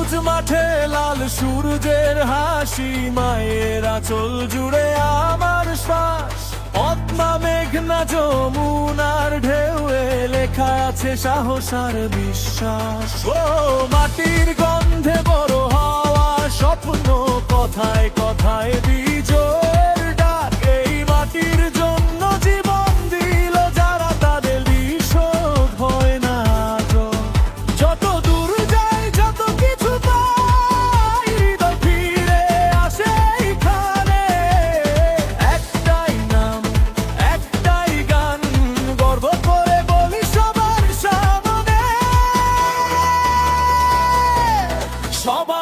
উঠে লাল সূর্যের হাসি, মায়ের আচল জুড়ে আমার শ্বাস। পদ্মা, মেঘনা যমুনার ঢেউয়ে লেখা আছে সাহস আর বিশ্বাস। ও মাটির গন্ধে বড় হওয়া স্বপ্ন কথায় সবার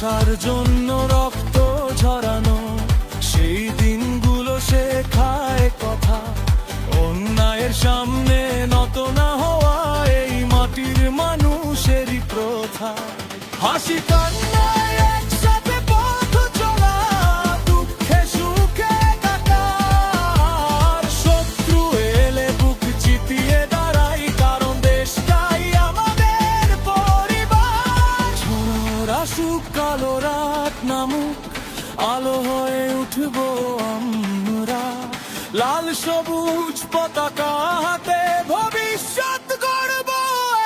ভাষার জন্য রক্ত ঝরানো, সেই দিনগুলো শেখায় কথা। অন্যায়ের সামনে নত না হওয়া এই মাটির মানুষেরই প্রথা। হাসি কান্নায় আলো হয়ে উঠব আমরা। লাল সবুজ পতাকা হাতে ভবিষ্যৎ গড়ব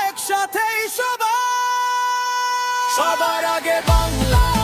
একসাথেই সবার সবার আগে বাংলাদেশ